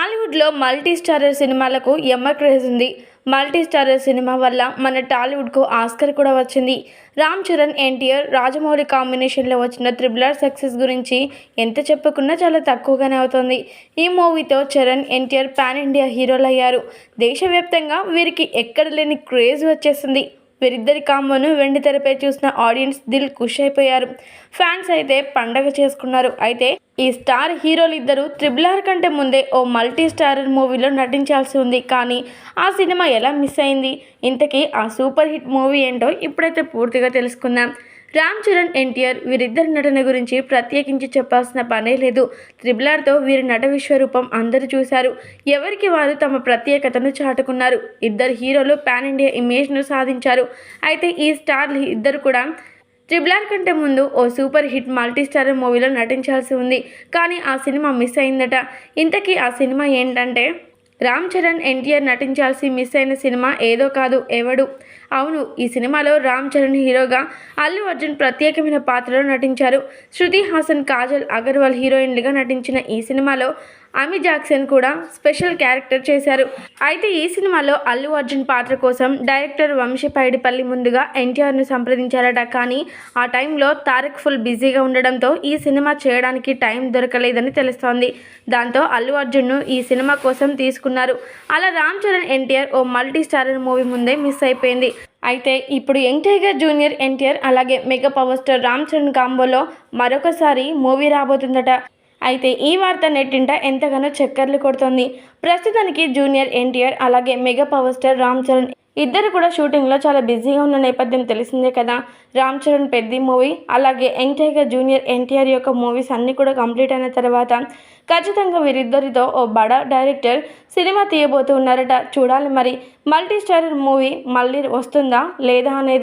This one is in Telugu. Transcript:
టాలీవుడ్లో మల్టీ స్టారర్ సినిమాలకు ఎమ్మ క్రేజ్ ఉంది మల్టీ స్టారర్ సినిమా వల్ల మన టాలీవుడ్కు ఆస్కర్ కూడా వచ్చింది. రామ్ చరణ్ ఎన్టీఆర్ రాజమౌళి కాంబినేషన్లో వచ్చిన త్రిబుల్ ఆర్ సక్సెస్ గురించి ఎంత చెప్పుకున్నా చాలా తక్కువగానే అవుతుంది. ఈ మూవీతో చరణ్ ఎన్టీఆర్ పాన్ ఇండియా హీరోలు అయ్యారు దేశవ్యాప్తంగా వీరికి ఎక్కడ లేని క్రేజ్ వచ్చేసింది. వీరిద్దరి కాంబోను వెండి తెరపై చూసిన ఆడియన్స్ దిల్ ఖుష్ అయిపోయారు ఫ్యాన్స్ అయితే పండగ చేసుకున్నారు. అయితే ఈ స్టార్ హీరోలు ఇద్దరు త్రిబుల్ ఆర్ కంటే ముందే ఓ మల్టీ స్టారర్ మూవీలో నటించాల్సి ఉంది. కానీ ఆ సినిమా ఎలా మిస్ అయింది? ఇంతకీ ఆ సూపర్ హిట్ మూవీ ఏంటో ఇప్పుడైతే పూర్తిగా తెలుసుకుందాం. రామ్ చరణ్ ఎన్టీఆర్ వీరిద్దరి నటన గురించి ప్రత్యేకించి చెప్పాల్సిన పనే లేదు. త్రిబులార్తో వీరి నట విశ్వరూపం అందరూ చూశారు. ఎవరికి వారు తమ ప్రత్యేకతను చాటుకున్నారు? ఇద్దరు హీరోలు పాన్ ఇండియా ఇమేజ్ను సాధించారు. అయితే ఈ స్టార్లు ఇద్దరు కూడా త్రిబులార్ ఆర్ కంటే ముందు ఓ సూపర్ హిట్ మల్టీస్టారర్ మూవీలో నటించాల్సి ఉంది. కానీ ఆ సినిమా మిస్ అయిందట. ఇంతకీ ఆ సినిమా ఏంటంటే రామ్ చరణ్ ఎన్టీఆర్ నటించాల్సి మిస్ అయిన సినిమా ఏదో కాదు ఎవడు? అవును ఈ సినిమాలో రామ్ చరణ్ హీరోగా అల్లు అర్జున్ ప్రత్యేకమైన పాత్రలో నటించారు. శృతి హాసన్ కాజల్ అగర్వాల్ హీరోయిన్లుగా నటించిన ఈ సినిమాలో అమి జాక్సన్ కూడా స్పెషల్ క్యారెక్టర్ చేశారు. అయితే ఈ సినిమాలో అల్లు అర్జున్ పాత్ర కోసం డైరెక్టర్ వంశీ పైడిపల్లి ముందుగా ఎన్టీఆర్ను సంప్రదించారట. కానీ ఆ టైంలో తారక్ ఫుల్ బిజీగా ఉండడంతో ఈ సినిమా చేయడానికి టైం దొరకలేదని తెలుస్తోంది. దాంతో అల్లు అర్జున్ను ఈ సినిమా కోసం తీసుకున్నారు. అలా రామ్ చరణ్ ఎన్టీఆర్ ఓ మల్టీ స్టారర్ మూవీ ముందే మిస్ అయిపోయింది. అయితే ఇప్పుడు యంగ్ టైగర్ జూనియర్ ఎన్టీఆర్ అలాగే mega power star Ram Charan కాంబోలో మరొకసారి మూవీ రాబోతుందట. అయితే ఈ వార్త నెట్టింట ఎంతగానో చక్కర్లు కొడుతోంది. ప్రస్తుతానికి జూనియర్ ఎన్టీఆర్ అలాగే mega power star Ram Charan ఇద్దరు కూడా షూటింగ్లో చాలా బిజీగా ఉన్న నేపథ్యం తెలిసిందే కదా. రామ్ చరణ్ పెద్ది మూవీ అలాగే యంగ్ టైగర్ జూనియర్ ఎన్టీఆర్ యొక్క మూవీస్ అన్నీ కూడా కంప్లీట్ అయిన తర్వాత ఖచ్చితంగా వీరిద్దరితో ఓ బడా డైరెక్టర్ సినిమా తీయబోతూ ఉన్నారట. చూడాలి మరి మల్టీ స్టారర్ మూవీ మళ్ళీ వస్తుందా లేదా అనేది